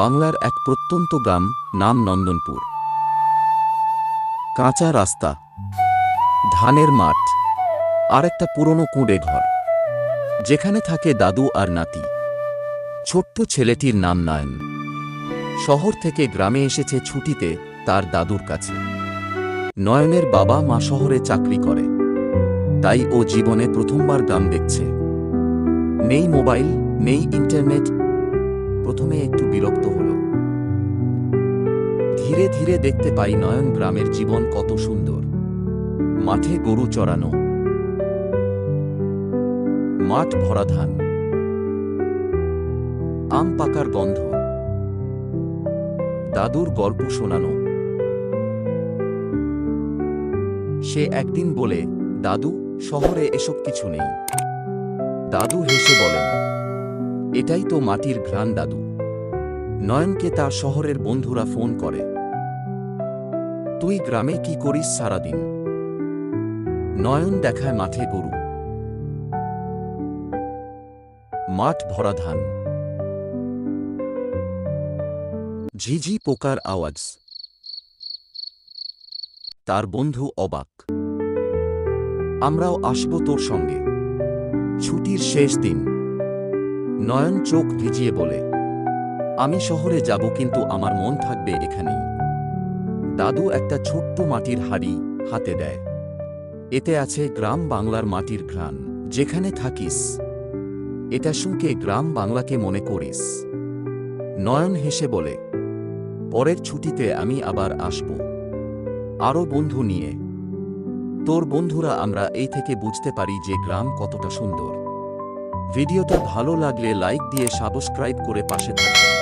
বাংলার এক প্রত্যন্ত গ্রাম, নাম নন্দনপুর। কাঁচা রাস্তা, ধানের মাঠ আর একটা পুরনো কুঁড়ে ঘর। যেখানে থাকে দাদু আর নাতি। ছোট্ট ছেলেটির নাম নয়ন। শহর থেকে গ্রামে এসেছে ছুটিতে তার দাদুর কাছে। নয়নের বাবা মা শহরে চাকরি করে। তাই ও জীবনে প্রথমবার গ্রাম দেখছে। নেই মোবাইল, নেই ইন্টারনেট প্রথমে একটু বিরক্ত হল। ধীরে ধীরে দেখতে পাই নয়ন গ্রামের জীবন কত সুন্দর। মাঠে গরু চড়ানো। মাঠ ভরা ধান। আম পাকার গন্ধ। দাদুর গল্প শোনানো। সে একদিন বলে, দাদু, শহরে এসব কিছু নেই। দাদু হেসে বলেন এটাই তো মাটির ঘ্রাণ, দাদু। নয়নকে তার শহরের বন্ধুরা ফোন করে। তুই গ্রামে কি করিস সারাদিন? নয়ন দেখায় মাঠে গরু। মাঠ ভরা ধান। ঝিঝি পোকার আওয়াজ। তার বন্ধু অবাক। আমরাও আসব তোর সঙ্গে। ছুটির শেষ দিন। নয়ন চোখ ভিজিয়ে বলে, আমি শহরে যাব কিন্তু আমার মন থাকবে এখানেই। দাদু একটা ছোট্ট মাটির হাড়ি হাতে দেয়। এতে আছে গ্রাম বাংলার মাটির ঘ্রাণ, যেখানে থাকিস। এটা শুনকে গ্রাম বাংলাকে মনে করিস। নয়ন হেসে বলে, পরের ছুটিতে আমি আবার আসব। আরও বন্ধু নিয়ে। তোর বন্ধুরা আমরা এই থেকে বুঝতে পারি যে গ্রাম কতটা সুন্দর। ভিডিওটা ভালো লাগলে লাইক দিয়ে সাবস্ক্রাইব করে পাশে থাকবেন।